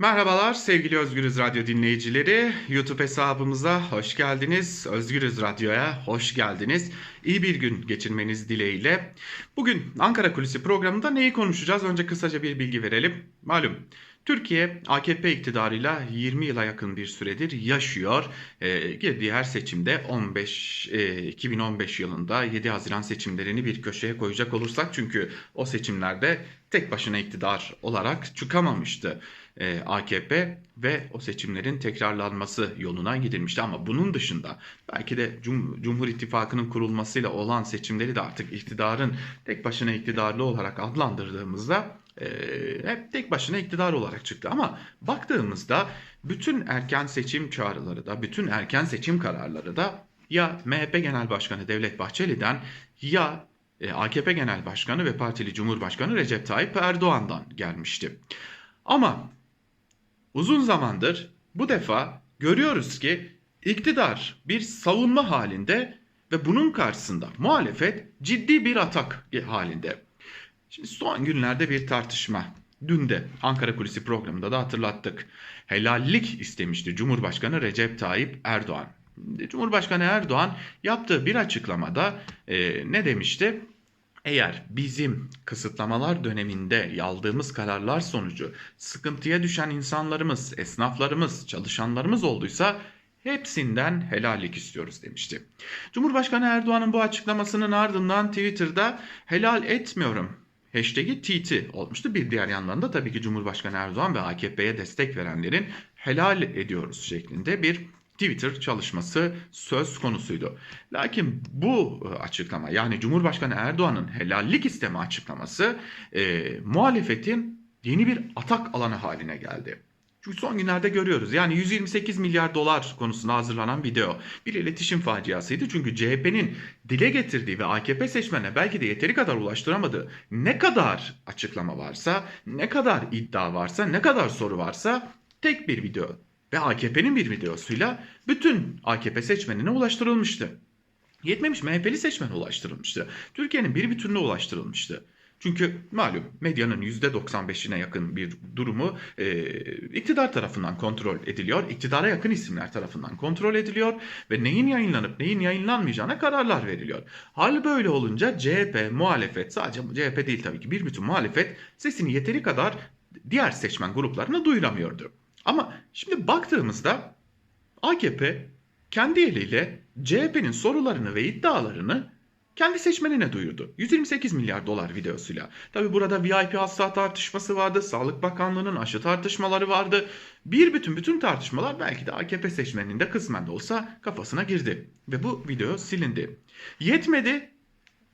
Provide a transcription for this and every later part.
Merhabalar sevgili Özgürüz Radyo dinleyicileri. YouTube hesabımıza hoş geldiniz. Özgürüz Radyo'ya hoş geldiniz. İyi bir gün geçirmeniz dileğiyle. Bugün Ankara Kulisi programında neyi konuşacağız? Önce kısaca bir bilgi verelim. Malum Türkiye AKP iktidarıyla 20 yıla yakın bir süredir yaşıyor. Ee, girdiği her seçimde 15 e, 2015 yılında 7 Haziran seçimlerini bir köşeye koyacak olursak çünkü o seçimlerde tek başına iktidar olarak çıkamamıştı e, AKP ve o seçimlerin tekrarlanması yoluna gidilmişti ama bunun dışında belki de Cum Cumhur İttifakı'nın kurulmasıyla olan seçimleri de artık iktidarın tek başına iktidarlı olarak adlandırdığımızda e, hep tek başına iktidar olarak çıktı. Ama baktığımızda bütün erken seçim çağrıları da, bütün erken seçim kararları da ya MHP Genel Başkanı Devlet Bahçeli'den ya e, AKP Genel Başkanı ve Partili Cumhurbaşkanı Recep Tayyip Erdoğan'dan gelmişti. Ama uzun zamandır bu defa görüyoruz ki iktidar bir savunma halinde ve bunun karşısında muhalefet ciddi bir atak halinde. Şimdi son günlerde bir tartışma. Dün de Ankara Kulisi programında da hatırlattık. Helallik istemişti Cumhurbaşkanı Recep Tayyip Erdoğan. Cumhurbaşkanı Erdoğan yaptığı bir açıklamada e, ne demişti? Eğer bizim kısıtlamalar döneminde aldığımız kararlar sonucu sıkıntıya düşen insanlarımız, esnaflarımız, çalışanlarımız olduysa hepsinden helallik istiyoruz demişti. Cumhurbaşkanı Erdoğan'ın bu açıklamasının ardından Twitter'da helal etmiyorum hashtag'i TT olmuştu. Bir diğer yandan da tabii ki Cumhurbaşkanı Erdoğan ve AKP'ye destek verenlerin helal ediyoruz şeklinde bir Twitter çalışması söz konusuydu. Lakin bu e, açıklama yani Cumhurbaşkanı Erdoğan'ın helallik isteme açıklaması e, muhalefetin yeni bir atak alanı haline geldi. Çünkü son günlerde görüyoruz. Yani 128 milyar dolar konusunda hazırlanan video bir iletişim faciasıydı. Çünkü CHP'nin dile getirdiği ve AKP seçmenine belki de yeteri kadar ulaştıramadığı ne kadar açıklama varsa, ne kadar iddia varsa, ne kadar soru varsa tek bir video ve AKP'nin bir videosuyla bütün AKP seçmenine ulaştırılmıştı. Yetmemiş MHP'li seçmene ulaştırılmıştı. Türkiye'nin bir bütününe ulaştırılmıştı. Çünkü malum medyanın %95'ine yakın bir durumu e, iktidar tarafından kontrol ediliyor. İktidara yakın isimler tarafından kontrol ediliyor ve neyin yayınlanıp neyin yayınlanmayacağına kararlar veriliyor. Hal böyle olunca CHP, muhalefet sadece CHP değil tabii ki bir bütün muhalefet sesini yeteri kadar diğer seçmen gruplarına duyuramıyordu. Ama şimdi baktığımızda AKP kendi eliyle CHP'nin sorularını ve iddialarını kendi seçmenine duyurdu. 128 milyar dolar videosuyla. Tabi burada VIP hasta tartışması vardı. Sağlık Bakanlığı'nın aşı tartışmaları vardı. Bir bütün bütün tartışmalar belki de AKP seçmeninin de kısmen de olsa kafasına girdi. Ve bu video silindi. Yetmedi.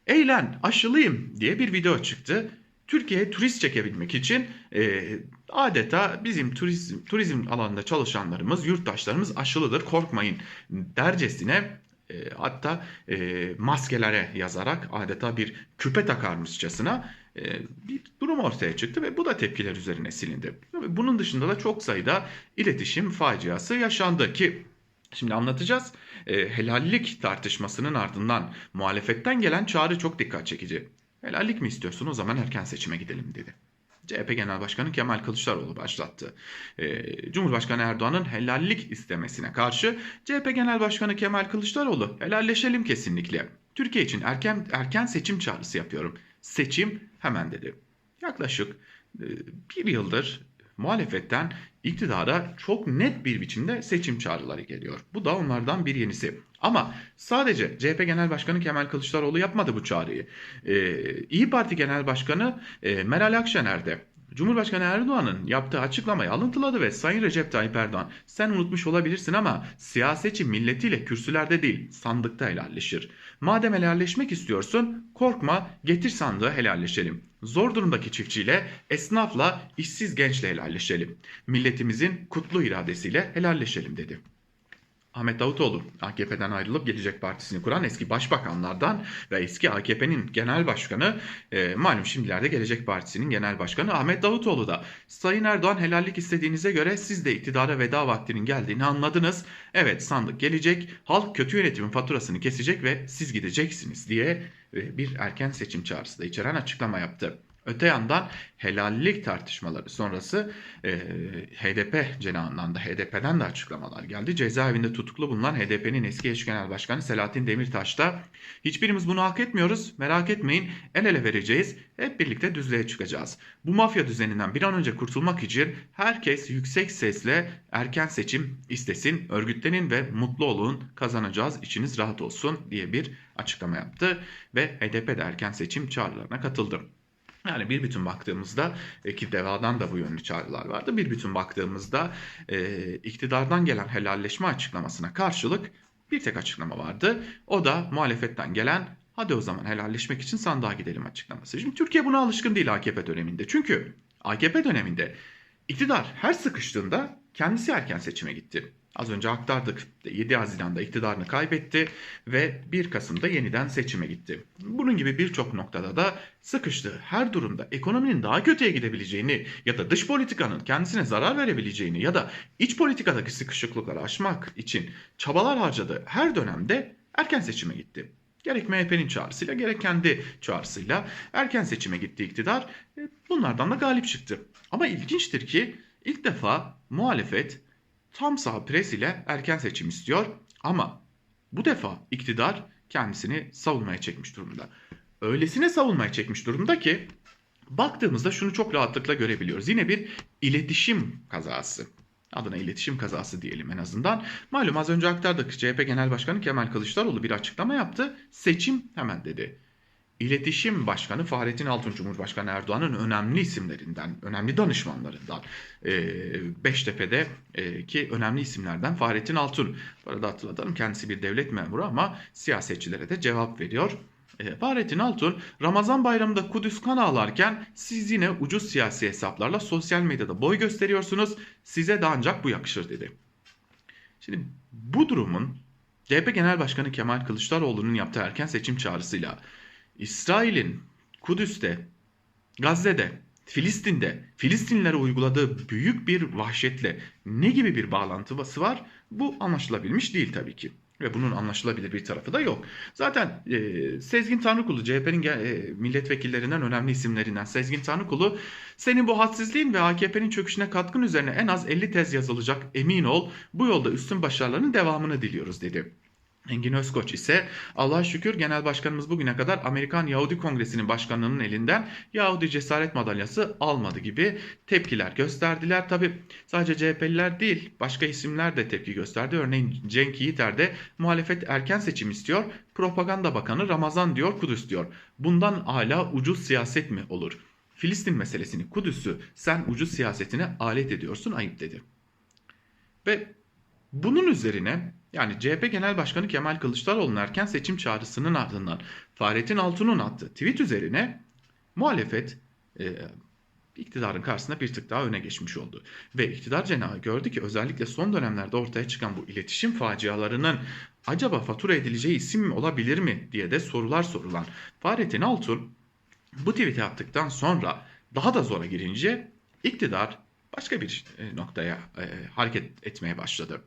Eğlen aşılıyım diye bir video çıktı. Türkiye'ye turist çekebilmek için e, adeta bizim turizm, turizm alanında çalışanlarımız, yurttaşlarımız aşılıdır korkmayın dercesine e, hatta e, maskelere yazarak adeta bir küpe takarmışçasına e, bir durum ortaya çıktı ve bu da tepkiler üzerine silindi. Bunun dışında da çok sayıda iletişim faciası yaşandı ki Şimdi anlatacağız. E, helallik tartışmasının ardından muhalefetten gelen çağrı çok dikkat çekici. Helallik mi istiyorsun o zaman erken seçime gidelim dedi. CHP Genel Başkanı Kemal Kılıçdaroğlu başlattı. Ee, Cumhurbaşkanı Erdoğan'ın helallik istemesine karşı CHP Genel Başkanı Kemal Kılıçdaroğlu helalleşelim kesinlikle. Türkiye için erken erken seçim çağrısı yapıyorum. Seçim hemen dedi. Yaklaşık e, bir yıldır muhalefetten iktidara çok net bir biçimde seçim çağrıları geliyor. Bu da onlardan bir yenisi. Ama sadece CHP Genel Başkanı Kemal Kılıçdaroğlu yapmadı bu çağrıyı. Ee, İyi Parti Genel Başkanı e, Meral Akşener de Cumhurbaşkanı Erdoğan'ın yaptığı açıklamayı alıntıladı ve Sayın Recep Tayyip Erdoğan sen unutmuş olabilirsin ama siyasetçi milletiyle kürsülerde değil sandıkta helalleşir. Madem helalleşmek istiyorsun korkma getir sandığı helalleşelim. Zor durumdaki çiftçiyle, esnafla, işsiz gençle helalleşelim. Milletimizin kutlu iradesiyle helalleşelim dedi. Ahmet Davutoğlu AKP'den ayrılıp Gelecek Partisi'ni kuran eski başbakanlardan ve eski AKP'nin genel başkanı e, malum şimdilerde Gelecek Partisi'nin genel başkanı Ahmet Davutoğlu da Sayın Erdoğan helallik istediğinize göre siz de iktidara veda vaktinin geldiğini anladınız. Evet sandık gelecek halk kötü yönetimin faturasını kesecek ve siz gideceksiniz diye e, bir erken seçim çağrısı da içeren açıklama yaptı. Öte yandan helallik tartışmaları sonrası e, HDP cenahından da HDP'den de açıklamalar geldi. Cezaevinde tutuklu bulunan HDP'nin eski eş genel başkanı Selahattin Demirtaş da hiçbirimiz bunu hak etmiyoruz merak etmeyin el ele vereceğiz hep birlikte düzlüğe çıkacağız. Bu mafya düzeninden bir an önce kurtulmak için herkes yüksek sesle erken seçim istesin, örgütlenin ve mutlu olun kazanacağız içiniz rahat olsun diye bir açıklama yaptı ve HDP de erken seçim çağrılarına katıldı. Yani bir bütün baktığımızda ki devadan da bu yönlü çağrılar vardı. Bir bütün baktığımızda e, iktidardan gelen helalleşme açıklamasına karşılık bir tek açıklama vardı. O da muhalefetten gelen hadi o zaman helalleşmek için sandığa gidelim açıklaması. Şimdi Türkiye buna alışkın değil AKP döneminde. Çünkü AKP döneminde iktidar her sıkıştığında kendisi erken seçime gitti. Az önce aktardık. 7 Haziran'da iktidarını kaybetti ve 1 Kasım'da yeniden seçime gitti. Bunun gibi birçok noktada da sıkıştığı her durumda ekonominin daha kötüye gidebileceğini ya da dış politikanın kendisine zarar verebileceğini ya da iç politikadaki sıkışıklıkları aşmak için çabalar harcadığı her dönemde erken seçime gitti. Gerek MHP'nin çağrısıyla gerek kendi çağrısıyla erken seçime gitti iktidar. E, Bunlardan da galip çıktı. Ama ilginçtir ki ilk defa muhalefet tam sağ pres ile erken seçim istiyor ama bu defa iktidar kendisini savunmaya çekmiş durumda. Öylesine savunmaya çekmiş durumda ki baktığımızda şunu çok rahatlıkla görebiliyoruz. Yine bir iletişim kazası. Adına iletişim kazası diyelim en azından. Malum az önce aktardık. CHP Genel Başkanı Kemal Kılıçdaroğlu bir açıklama yaptı. Seçim hemen dedi. İletişim Başkanı Fahrettin Altun Cumhurbaşkanı Erdoğan'ın önemli isimlerinden, önemli danışmanlarından. Ee, Beştepe'de e, ki önemli isimlerden Fahrettin Altun. Bu arada hatırlatalım kendisi bir devlet memuru ama siyasetçilere de cevap veriyor. E, Fahrettin Altun Ramazan bayramında Kudüs kan ağlarken siz yine ucuz siyasi hesaplarla sosyal medyada boy gösteriyorsunuz. Size de ancak bu yakışır dedi. Şimdi bu durumun CHP Genel Başkanı Kemal Kılıçdaroğlu'nun yaptığı erken seçim çağrısıyla İsrail'in Kudüs'te, Gazze'de, Filistin'de Filistinlilere uyguladığı büyük bir vahşetle ne gibi bir bağlantısı var? Bu anlaşılabilmiş değil tabii ki. Ve bunun anlaşılabilir bir tarafı da yok. Zaten e, Sezgin Tanrıkulu CHP'nin e, milletvekillerinden önemli isimlerinden Sezgin Tanrıkulu senin bu hadsizliğin ve AKP'nin çöküşüne katkın üzerine en az 50 tez yazılacak emin ol bu yolda üstün başarılarının devamını diliyoruz dedi. Engin Özkoç ise Allah'a şükür Genel Başkanımız bugüne kadar Amerikan Yahudi Kongresi'nin başkanlığının elinden Yahudi Cesaret Madalyası almadı gibi tepkiler gösterdiler. Tabi sadece CHP'liler değil başka isimler de tepki gösterdi. Örneğin Cenk Yiğiter de muhalefet erken seçim istiyor. Propaganda Bakanı Ramazan diyor Kudüs diyor. Bundan hala ucuz siyaset mi olur? Filistin meselesini Kudüs'ü sen ucuz siyasetine alet ediyorsun ayıp dedi. Ve bunun üzerine yani CHP Genel Başkanı Kemal Kılıçdaroğlu'nun erken seçim çağrısının ardından Fahrettin Altun'un attığı tweet üzerine muhalefet e, iktidarın karşısında bir tık daha öne geçmiş oldu. Ve iktidar cenahı gördü ki özellikle son dönemlerde ortaya çıkan bu iletişim facialarının acaba fatura edileceği isim olabilir mi diye de sorular sorulan Fahrettin Altun bu tweet'i attıktan sonra daha da zora girince iktidar başka bir e, noktaya e, hareket etmeye başladı.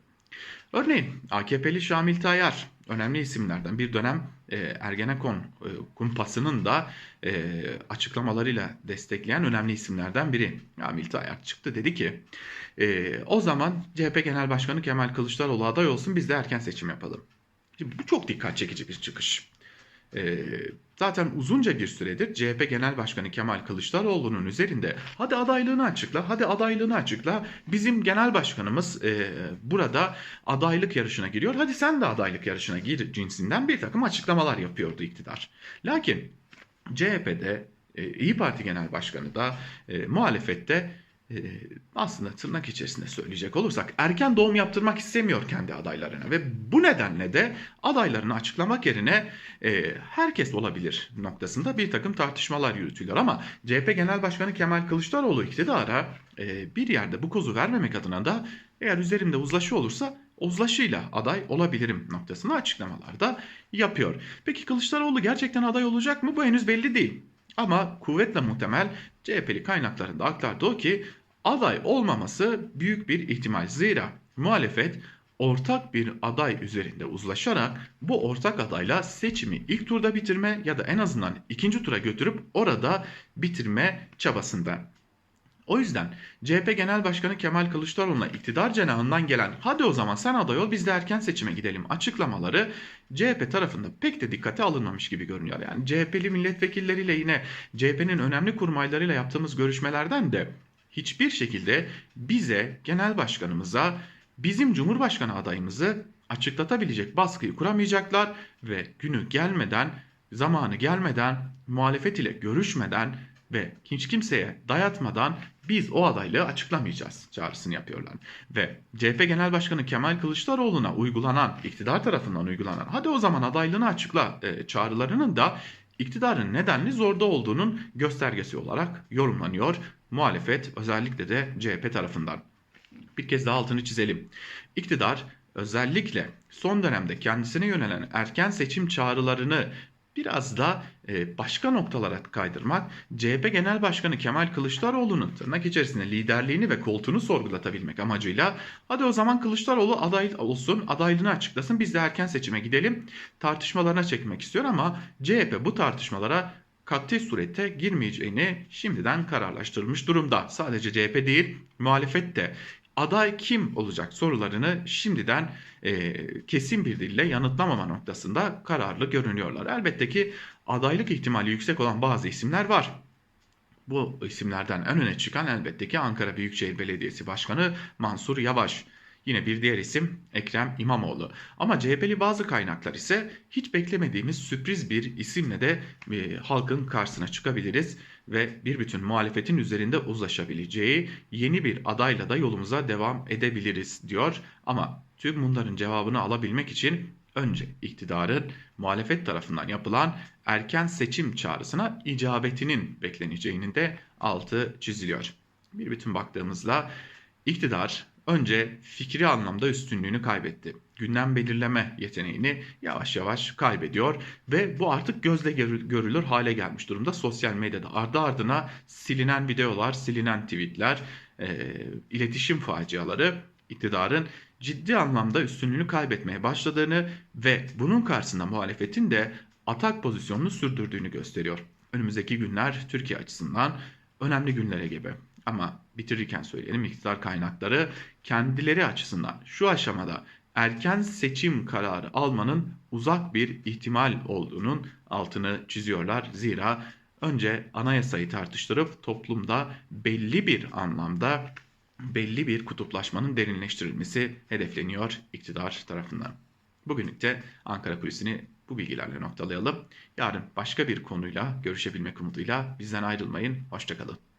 Örneğin AKP'li Şamil Tayyar önemli isimlerden bir dönem e, Ergenekon e, kumpasının da e, açıklamalarıyla destekleyen önemli isimlerden biri. Şamil Tayyar çıktı dedi ki o zaman CHP Genel Başkanı Kemal Kılıçdaroğlu aday olsun biz de erken seçim yapalım. Şimdi bu çok dikkat çekici bir çıkış. E, zaten uzunca bir süredir CHP Genel Başkanı Kemal Kılıçdaroğlu'nun üzerinde hadi adaylığını açıkla, hadi adaylığını açıkla. Bizim genel başkanımız e, burada adaylık yarışına giriyor. Hadi sen de adaylık yarışına gir cinsinden bir takım açıklamalar yapıyordu iktidar. Lakin CHP'de e, İyi Parti Genel Başkanı da e, muhalefette aslında tırnak içerisinde söyleyecek olursak erken doğum yaptırmak istemiyor kendi adaylarına ve bu nedenle de adaylarını açıklamak yerine e, herkes olabilir noktasında bir takım tartışmalar yürütüyorlar ama CHP Genel Başkanı Kemal Kılıçdaroğlu iktidara e, bir yerde bu kozu vermemek adına da eğer üzerimde uzlaşı olursa uzlaşıyla aday olabilirim noktasında açıklamalar da yapıyor. Peki Kılıçdaroğlu gerçekten aday olacak mı? Bu henüz belli değil. Ama kuvvetle muhtemel CHP'li kaynaklarında aktardı o ki aday olmaması büyük bir ihtimal. Zira muhalefet ortak bir aday üzerinde uzlaşarak bu ortak adayla seçimi ilk turda bitirme ya da en azından ikinci tura götürüp orada bitirme çabasında. O yüzden CHP Genel Başkanı Kemal Kılıçdaroğlu'na iktidar cenahından gelen hadi o zaman sen aday ol biz de erken seçime gidelim açıklamaları CHP tarafında pek de dikkate alınmamış gibi görünüyor. Yani CHP'li milletvekilleriyle yine CHP'nin önemli kurmaylarıyla yaptığımız görüşmelerden de hiçbir şekilde bize, genel başkanımıza, bizim cumhurbaşkanı adayımızı açıklatabilecek baskıyı kuramayacaklar ve günü gelmeden, zamanı gelmeden, muhalefet ile görüşmeden ve hiç kimseye dayatmadan biz o adaylığı açıklamayacağız çağrısını yapıyorlar. Ve CHP Genel Başkanı Kemal Kılıçdaroğlu'na uygulanan, iktidar tarafından uygulanan hadi o zaman adaylığını açıkla e, çağrılarının da iktidarın nedenli zorda olduğunun göstergesi olarak yorumlanıyor muhalefet özellikle de CHP tarafından. Bir kez daha altını çizelim. İktidar özellikle son dönemde kendisine yönelen erken seçim çağrılarını biraz da e, başka noktalara kaydırmak, CHP Genel Başkanı Kemal Kılıçdaroğlu'nun tırnak içerisinde liderliğini ve koltuğunu sorgulatabilmek amacıyla hadi o zaman Kılıçdaroğlu aday olsun, adaylığını açıklasın, biz de erken seçime gidelim tartışmalarına çekmek istiyor ama CHP bu tartışmalara katli surette girmeyeceğini şimdiden kararlaştırmış durumda. Sadece CHP değil, muhalefet de aday kim olacak sorularını şimdiden e, kesin bir dille yanıtlamama noktasında kararlı görünüyorlar. Elbette ki adaylık ihtimali yüksek olan bazı isimler var. Bu isimlerden en öne çıkan elbette ki Ankara Büyükşehir Belediyesi Başkanı Mansur Yavaş. Yine bir diğer isim Ekrem İmamoğlu. Ama CHP'li bazı kaynaklar ise hiç beklemediğimiz sürpriz bir isimle de e, halkın karşısına çıkabiliriz ve bir bütün muhalefetin üzerinde uzlaşabileceği yeni bir adayla da yolumuza devam edebiliriz diyor. Ama tüm bunların cevabını alabilmek için önce iktidarın muhalefet tarafından yapılan erken seçim çağrısına icabetinin bekleneceğinin de altı çiziliyor. Bir bütün baktığımızda iktidar önce fikri anlamda üstünlüğünü kaybetti. Gündem belirleme yeteneğini yavaş yavaş kaybediyor ve bu artık gözle görülür hale gelmiş durumda. Sosyal medyada ardı ardına silinen videolar, silinen tweetler, e, iletişim faciaları iktidarın ciddi anlamda üstünlüğünü kaybetmeye başladığını ve bunun karşısında muhalefetin de atak pozisyonunu sürdürdüğünü gösteriyor. Önümüzdeki günler Türkiye açısından önemli günlere gibi. Ama bitirirken söyleyelim iktidar kaynakları kendileri açısından şu aşamada erken seçim kararı almanın uzak bir ihtimal olduğunun altını çiziyorlar. Zira önce anayasayı tartıştırıp toplumda belli bir anlamda belli bir kutuplaşmanın derinleştirilmesi hedefleniyor iktidar tarafından. Bugünlük de Ankara Kulisi'ni bu bilgilerle noktalayalım. Yarın başka bir konuyla görüşebilmek umuduyla bizden ayrılmayın. Hoşçakalın.